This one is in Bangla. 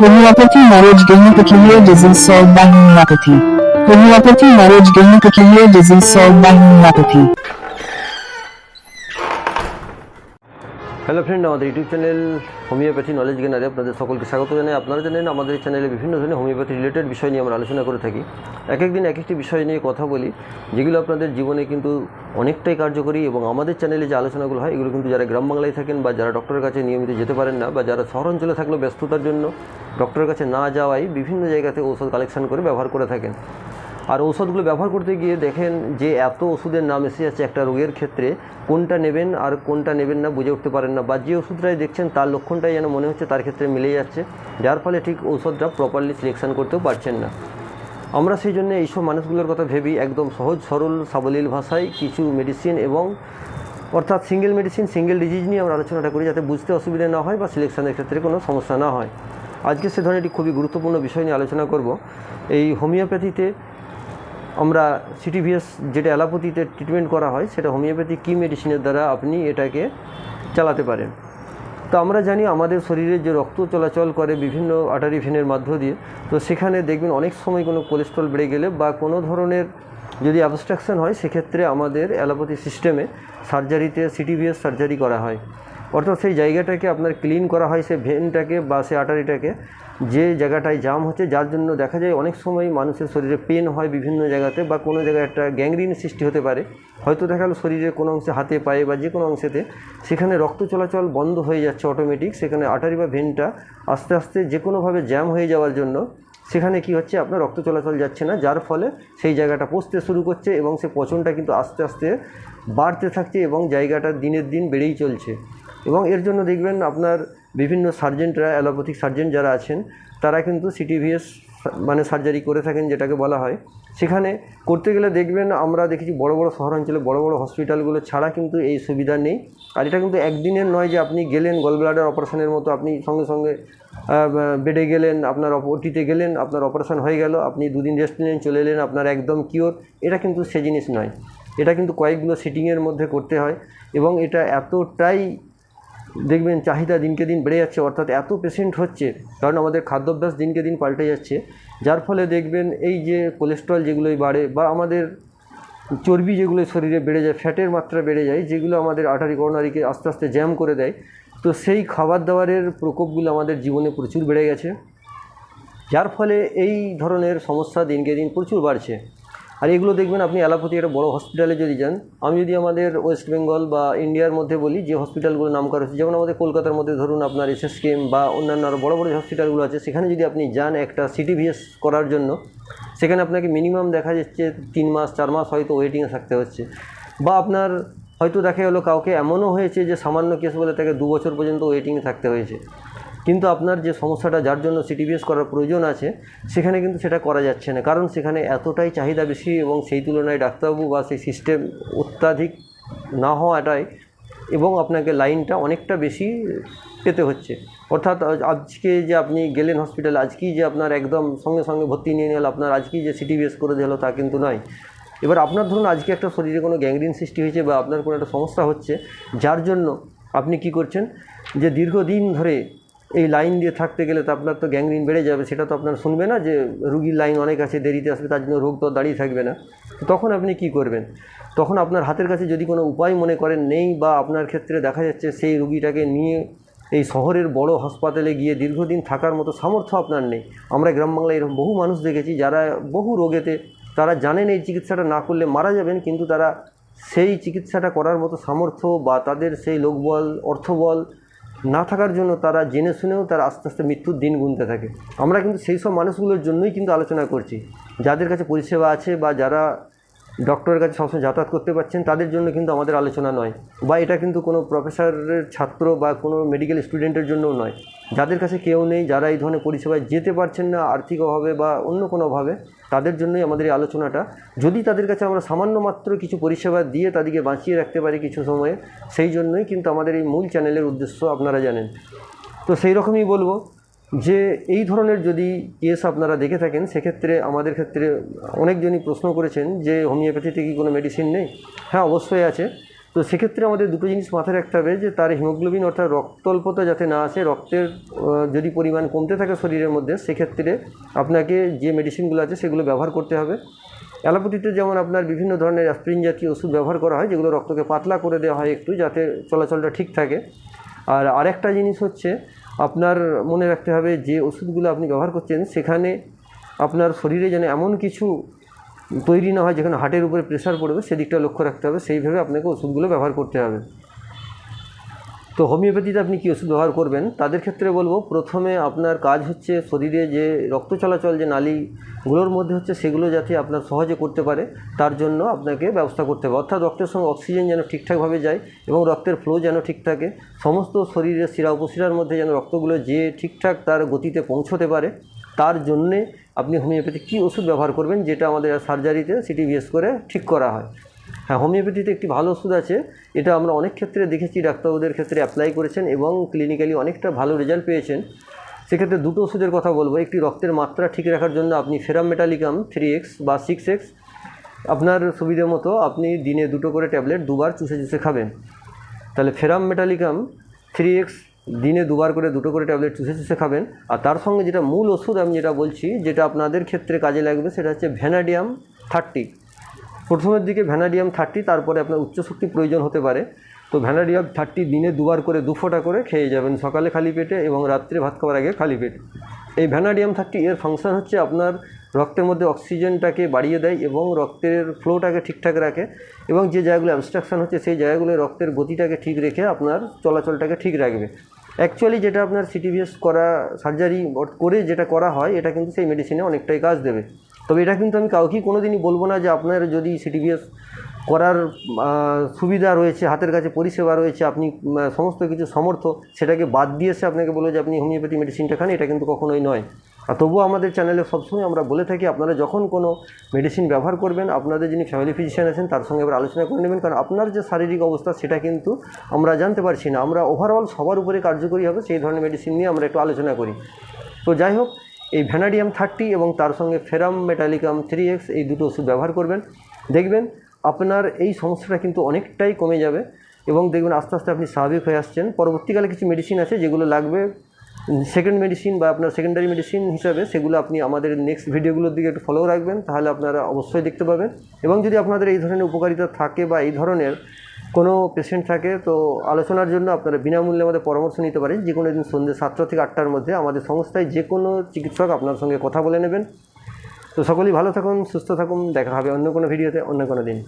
Homeopathy marriage gynecophilia disease solved by homeopathy. Homeopathy marriage gynecophilia disease solved by homeopathy. Hello friend আমাদের ইউটিউব চ্যানেল হোমিওপ্যাথি নলেজ গেনারে আপনাদের সকলকে স্বাগত জানাই আপনারা জানেন আমাদের চ্যানেলে বিভিন্ন ধরনের হোমিওপ্যাথি রিলেটেড বিষয় নিয়ে আমরা আলোচনা করে থাকি এক একদিন এক একটি বিষয় নিয়ে কথা বলি, যেগুলো আপনাদের জীবনে কিন্তু অনেকটাই কার্যকরী এবং আমাদের চ্যানেলে যে আলোচনাগুলো হয়, এগুলো কিন্তু যারা গ্রাম বাংলায় থাকেন বা যারা ডক্টরের কাছে নিয়মিত যেতে পারেন না বা যারা শহরাঞ্চলে থাকলেও ব্যস্ততার জন্য ডক্টরের কাছে না যাওয়াই বিভিন্ন জায়গাতে ওষুধ কালেকশন করে ব্যবহার করে থাকেন। আর ঔষধগুলো ব্যবহার করতে গিয়ে দেখেন যে এত ওষুধের নাম এসে যাচ্ছে একটা রোগের ক্ষেত্রে, কোনটা নেবেন আর কোনটা নেবেন না বুঝে উঠতে পারেন না বা যে ওষুধটাই দেখছেন তার লক্ষণটাই যেন মনে হচ্ছে তার ক্ষেত্রে মিলে যাচ্ছে, যার ফলে ঠিক ঔষধটা প্রপারলি সিলেকশন করতেও পারছেন না। আমরা সেই জন্য এইসব মানুষগুলোর কথা ভেবি একদম সহজ, সরল, সাবলীল ভাষায় কিছু মেডিসিন এবং অর্থাৎ সিঙ্গেল মেডিসিন সিঙ্গেল ডিজিজ নিয়ে আমরা আলোচনাটা করি যাতে বুঝতে অসুবিধা না হয় বা সিলেকশনের ক্ষেত্রে কোনো সমস্যা না হয়। আজকে সে ধরনের একটি খুবই গুরুত্বপূর্ণ বিষয় নিয়ে আলোচনা করব। এই হোমিওপ্যাথিতে আমরা সিটিভিএস যেটা অ্যালোপ্যাথিতে ট্রিটমেন্ট করা হয়, সেটা হোমিওপ্যাথি কি মেডিসিনের দ্বারা আপনি এটাকে চালাতে পারেন? তো আমরা জানি আমাদের শরীরে যে রক্ত চলাচল করে বিভিন্ন আটারি ভেনের মধ্য দিয়ে, তো সেখানে দেখবেন অনেক সময় কোনো কোলেস্ট্রল বেড়ে গেলে বা কোনো ধরনের যদি অ্যাবস্ট্রাকশন হয়, সেক্ষেত্রে আমাদের অ্যালোপ্যাথি সিস্টেমে সার্জারিতে সিটিভিএস সার্জারি করা হয়। অর্থাৎ সেই জায়গাটাকে আপনার ক্লিন করা হয়, সেই ভেনটাকে বা সেই আটারিটাকে যে জায়গাটায় জাম হচ্ছে, যার জন্য দেখা যায় অনেক সময় মানুষের শরীরে পেন হয় বিভিন্ন জায়গাতে বা কোনো জায়গায় একটা গ্যাংরিন সৃষ্টি হতে পারে। হয়তো দেখা গেলো শরীরের কোনো অংশে হাতে পায়ে বা যে কোনো অংশেতে, সেখানে রক্ত চলাচল বন্ধ হয়ে যাচ্ছে অটোমেটিক সেখানে আটারি বা ভেনটা আস্তে আস্তে যে কোনোভাবে জ্যাম হয়ে যাওয়ার জন্য, সেখানে কি হচ্ছে, আপনার রক্ত চলাচল যাচ্ছে না, যার ফলে সেই জায়গাটা পচতে শুরু করছে এবং সে পচনটা কিন্তু আস্তে আস্তে বাড়তে থাকছে এবং জায়গাটা দিনের দিন বেড়েই চলছে। এবং এর জন্য দেখবেন আপনার বিভিন্ন সার্জেন্টরা অ্যালোপ্যাথিক সার্জেন্ট যারা আছেন, তারা কিন্তু সিটিভিএস মানে সার্জারি করে থাকেন যেটাকে বলা হয়। সেখানে করতে গেলে দেখবেন আমরা দেখেছি বড় বড় শহরাঞ্চলে বড় বড় হসপিটালগুলো ছাড়া কিন্তু এই সুবিধা নেই। আর এটা কিন্তু একদিনের নয় যে আপনি গেলেন গলব্লাডার অপারেশনের মতো আপনি সঙ্গে সঙ্গে বেডে গেলেন, আপনার ওটিতে গেলেন, আপনার অপারেশন হয়ে গেল, আপনি দুদিন রেস্ট নিলেন, চলে এলেন, আপনার একদম কিওর এটা কিন্তু সে জিনিস নয়। এটা কিন্তু কয়েকগুলো সিটিংয়ের মধ্যে করতে হয় এবং এটা এতটাই দেখবেন চাহিদা দিনকে দিন বেড়ে যাচ্ছে, অর্থাৎ এত পেশেন্ট হচ্ছে, কারণ আমাদের খাদ্যাভ্যাস দিনকে দিন পাল্টে যাচ্ছে। যার ফলে দেখবেন এই যে কোলেস্ট্রল যেগুলোই বাড়ে বা আমাদের চর্বি যেগুলো শরীরে বেড়ে যায় ফ্যাটের মাত্রা বেড়ে যায়, যেগুলো আমাদের আটারি করোনারিকে আস্তে আস্তে জ্যাম করে দেয়, তো সেই খাবার দাবারের প্রকোপগুলো আমাদের জীবনে প্রচুর বেড়ে গেছে। যার ফলে এই ধরনের সমস্যা দিনকে দিন প্রচুর বাড়ছে। আর এগুলো দেখবেন আপনি অ্যালোপ্যাথি একটা বড় হসপিটালে যদি যান, আমি যদি আমাদের ওয়েস্ট বেঙ্গল বা ইন্ডিয়ার মধ্যে বলি, যে হসপিটালগুলো নাম করা হচ্ছে, যেমন আমাদের কলকাতার মধ্যে ধরুন আপনার এসএসকেএম বা অন্যান্য আরও বড় বড় হসপিটালগুলো আছে, সেখানে যদি আপনি যান একটা সিটিভিএস করার জন্য, সেখানে আপনাকে মিনিমাম দেখা যাচ্ছে তিন মাস, চার মাস হয়তো ওয়েটিংয়ে থাকতে হচ্ছে। বা আপনার হয়তো দেখা গেলো কাউকে এমনও হয়েছে যে সামান্য কেস বলে তাকে দু বছর পর্যন্ত ওয়েটিংয়ে থাকতে হয়েছে। কিন্তু আপনার যে সমস্যাটা যার জন্য সিটিভিএস করার প্রয়োজন আছে, সেখানে কিন্তু সেটা করা যাচ্ছে না। কারণ সেখানে এতটাই চাহিদা বেশি এবং সেই তুলনায় ডাক্তারবাবু বা সেই সিস্টেম অত্যাধিক না হওয়াটাই এবং আপনাকে লাইনটা অনেকটা বেশি পেতে হচ্ছে। অর্থাৎ আজকে যে আপনি গেলেন হসপিটালে আজকেই যে আপনার একদম সঙ্গে সঙ্গে ভর্তি নিয়ে নিল, আপনার আজকেই যে সিটিভিএস করে দিল, তা কিন্তু নয়। এবার আপনার ধরুন আজকে একটা শরীরে কোনো গ্যাংরিন সৃষ্টি হয়েছে বা আপনার কোনো একটা সমস্যা হচ্ছে, যার জন্য আপনি কি করছেন? যে দীর্ঘদিন ধরে এই লাইন দিয়ে থাকতে গেলে তো আপনার তো গ্যাংরিন বেড়ে যাবে, সেটা তো আপনার শুনবে না যে রুগীর লাইন অনেক আছে, দেরিতে আসবে, তার জন্য রোগ তো দাঁড়িয়ে থাকবে না। তখন আপনি কি করবেন? তখন আপনার হাতের কাছে যদি কোনো উপায় মনে করেন নেই বা আপনার ক্ষেত্রে দেখা যাচ্ছে সেই রুগীটাকে নিয়ে এই শহরের বড় হাসপাতালে গিয়ে দীর্ঘদিন থাকার মতো সামর্থ্য আপনার নেই। আমরা গ্রাম বাংলায় এরকম বহু মানুষ দেখেছি যারা বহু রোগেতে, তারা জানেন এই চিকিৎসাটা না করলে মারা যাবেন, কিন্তু তারা সেই চিকিৎসাটা করার মতো সামর্থ্য বা তাদের সেই লোকবল, অর্থবল না থাকার জন্য তারা জেনে শুনেও তারা আস্তে আস্তে মৃত্যুর দিন গুনতে থাকে। আমরা কিন্তু সেই সব মানুষগুলোর জন্যই কিন্তু আলোচনা করছি। যাদের কাছে পরিষেবা আছে বা যারা ডক্টরের কাছে সবসময় যাতায়াত করতে পারছেন, তাদের জন্য কিন্তু আমাদের আলোচনা নয়। বা এটা কিন্তু কোনো প্রফেসরের ছাত্র বা কোনো মেডিকেল স্টুডেন্টের জন্যও নয়। যাদের কাছে কেউ নেই, যারা এই ধরনের পরিষেবায় যেতে পারছেন না আর্থিক অভাবে বা অন্য কোনো অভাবে তাদের জন্যই আমাদের এই আলোচনাটা। যদি তাদের কাছে আমরা সামান্য মাত্র কিছু পরিষেবা দিয়ে তাদেরকে বাঁচিয়ে রাখতে পারি কিছু সময়ে, সেই জন্যই কিন্তু আমাদের এই মূল চ্যানেলের উদ্দেশ্য আপনারা জানেন। তো সেই রকমই বলব যে এই ধরনের যদি কেস আপনারা দেখে থাকেন, সেক্ষেত্রে আমাদের ক্ষেত্রে অনেকজনই প্রশ্ন করেছেন যে হোমিওপ্যাথিতে কি কোনো মেডিসিন নেই? হ্যাঁ অবশ্যই আছে। তো সেক্ষেত্রে আমাদের দুটো জিনিস মাথায় রাখতে হবে যে তার হিমোগ্লোবিন অর্থাৎ রক্তল্পতা যাতে না আসে, রক্তের যদি পরিমাণ কমতে থাকে শরীরের মধ্যে, সেক্ষেত্রে আপনাকে যে মেডিসিনগুলো আছে সেগুলো ব্যবহার করতে হবে। অ্যালোপ্যাথিতে যেমন আপনার বিভিন্ন ধরনের অ্যাসপ্রিন জাতীয় ওষুধ ব্যবহার করা হয়, যেগুলো রক্তকে পাতলা করে দেওয়া হয় একটু যাতে চলাচলটা ঠিক থাকে। আর আরেকটা জিনিস হচ্ছে আপনার মনে রাখতে হবে যে ওষুধগুলো আপনি ব্যবহার করছেন, সেখানে আপনার শরীরে যেন এমন কিছু তৈরি না হয় যেখানে হার্টের উপরে প্রেশার পড়বে, সেদিকটা লক্ষ্য রাখতে হবে। সেইভাবে আপনাকে ওষুধগুলো ব্যবহার করতে হবে। তো হোমিওপ্যাথিতে আপনি কী ওষুধ ব্যবহার করবেন? তাদের ক্ষেত্রে বলব, প্রথমে আপনার কাজ হচ্ছে শরীরে যে রক্ত চলাচল, যে নালীগুলোর মধ্যে হচ্ছে সেগুলো যাতে আপনার সহজে করতে পারে, তার জন্য আপনাকে ব্যবস্থা করতে হবে। অর্থাৎ রক্তের সঙ্গে অক্সিজেন যেন ঠিকঠাকভাবে যায় এবং রক্তের ফ্লো যেন ঠিক থাকে। সমস্ত শরীরের শিরা উপশিরার মধ্যে যেন রক্তগুলো যে ঠিকঠাক তার গতিতে পৌঁছতে পারে, তার জন্যে আপনি হোমিওপ্যাথি কী ওষুধ ব্যবহার করবেন, যেটা আমাদের সার্জারিতে সিটি সিটিভিএস করে ঠিক করা হয়। হ্যাঁ হোমিওপ্যাথিতে একটি ভালো ওষুধ আছে। এটা আমরা অনেক ক্ষেত্রে দেখেছি, ডাক্তারবাবুদের ক্ষেত্রে অ্যাপ্লাই করেছেন এবং ক্লিনিক্যালি অনেকটা ভালো রেজাল্ট পেয়েছেন। সেক্ষেত্রে দুটো ওষুধের কথা বলব। একটি রক্তের মাত্রা ঠিক রাখার জন্য আপনি ফেরাম মেটালিকাম থ্রি এক্স বা সিক্স এক্স আপনার সুবিধে মতো আপনি দিনে দুটো করে ট্যাবলেট দুবার চুষে চুষে খাবেন। তাহলে ফেরাম মেটালিকাম থ্রি এক্স দিনে দুবার করে দুটো করে ট্যাবলেট চুষে চুষে খাবেন। আর তার সঙ্গে যেটা মূল ওষুধ আমি যেটা বলছি, যেটা আপনাদের ক্ষেত্রে কাজে লাগবে, সেটা হচ্ছে ভ্যানাডিয়াম থার্টি প্রথমের দিকে ভ্যানাডিয়াম থার্টি, তারপরে আপনার উচ্চ শক্তি প্রয়োজন হতে পারে। তো ভ্যানাডিয়াম থার্টি দিনে দুবার করে দু ফোঁটা করে খেয়ে যাবেন সকালে খালি পেটে এবং রাত্রে ভাত খাওয়ার আগে খালি পেটে। এই ভ্যানাডিয়াম থার্টি এর ফাংশন হচ্ছে আপনার রক্তের মধ্যে অক্সিজেনটাকে বাড়িয়ে দেয় এবং রক্তের ফ্লোটাকে ঠিকঠাক রাখে এবং যে জায়গাগুলো অ্যাবস্ট্রাকশন হচ্ছে সেই জায়গাগুলো রক্তের গতিটাকে ঠিক রেখে আপনার চলাচলটাকে ঠিক রাখবে। অ্যাকচুয়ালি যেটা আপনার সিটিভিএস করা সার্জারি করে যেটা করা হয়, এটা কিন্তু সেই মেডিসিনে অনেকটাই কাজ দেবে। তবে এটা কিন্তু আমি কাউকেই কোনো দিনই বলব না যে আপনার যদি সিটিভিএস করার সুবিধা রয়েছে, হাতের কাছে পরিষেবা রয়েছে, আপনি সমস্ত কিছু সমর্থ, সেটাকে বাদ দিয়ে এসে আপনাকে বলব যে আপনি হোমিওপ্যাথি মেডিসিনটা খান, এটা কিন্তু কখনোই নয়। আর তবুও আমাদের চ্যানেলে সবসময় আমরা বলে থাকি, আপনারা যখন কোনো মেডিসিন ব্যবহার করবেন, আপনাদের যিনি ফ্যামিলি ফিজিশিয়ান আছেন, তার সঙ্গে এবার আলোচনা করে নেবেন, কারণ আপনার যে শারীরিক অবস্থা, সেটা কিন্তু আমরা জানতে পারছি না। আমরা ওভারঅল সবার উপরে কার্যকরী হবে, সেই ধরনের মেডিসিন নিয়ে আমরা একটু আলোচনা করি। তো যাই হোক এই ভ্যানাডিয়াম থার্টি এবং তার সঙ্গে ফেরাম মেটালিকাম থ্রি এক্স এই দুটো ওষুধ ব্যবহার করবেন। দেখবেন আপনার এই সমস্যাটা কিন্তু অনেকটাই কমে যাবে এবং দেখবেন আস্তে আস্তে আপনি স্বাভাবিক হয়ে আসছেন। পরবর্তীকালে কিছু মেডিসিন আছে যেগুলো লাগবে। সেকেন্ড মেডিসিন বা আপনার সেকেন্ডারি মেডিসিন হিসাবে সেগুলো আপনি আমাদের নেক্সট ভিডিওগুলোর দিকে একটু ফলো রাখবেন, তাহলে আপনারা অবশ্যই দেখতে পাবেন। এবং যদি আপনাদের এই ধরনের উপকারিতা থাকে বা এই ধরনের কোনো পেশেন্ট থাকে, তো আলোচনার জন্য আপনারা বিনামূল্যে আমাদের পরামর্শ নিতে পারেন। যে কোনো দিন সন্ধ্যে সাতটা থেকে আটটার মধ্যে আমাদের সংস্থায় যে কোনো চিকিৎসক আপনার সঙ্গে কথা বলে নেবেন। তো সকলেই ভালো থাকুন, সুস্থ থাকুন, দেখা হবে অন্য কোনো ভিডিওতে, অন্য কোনো দিন।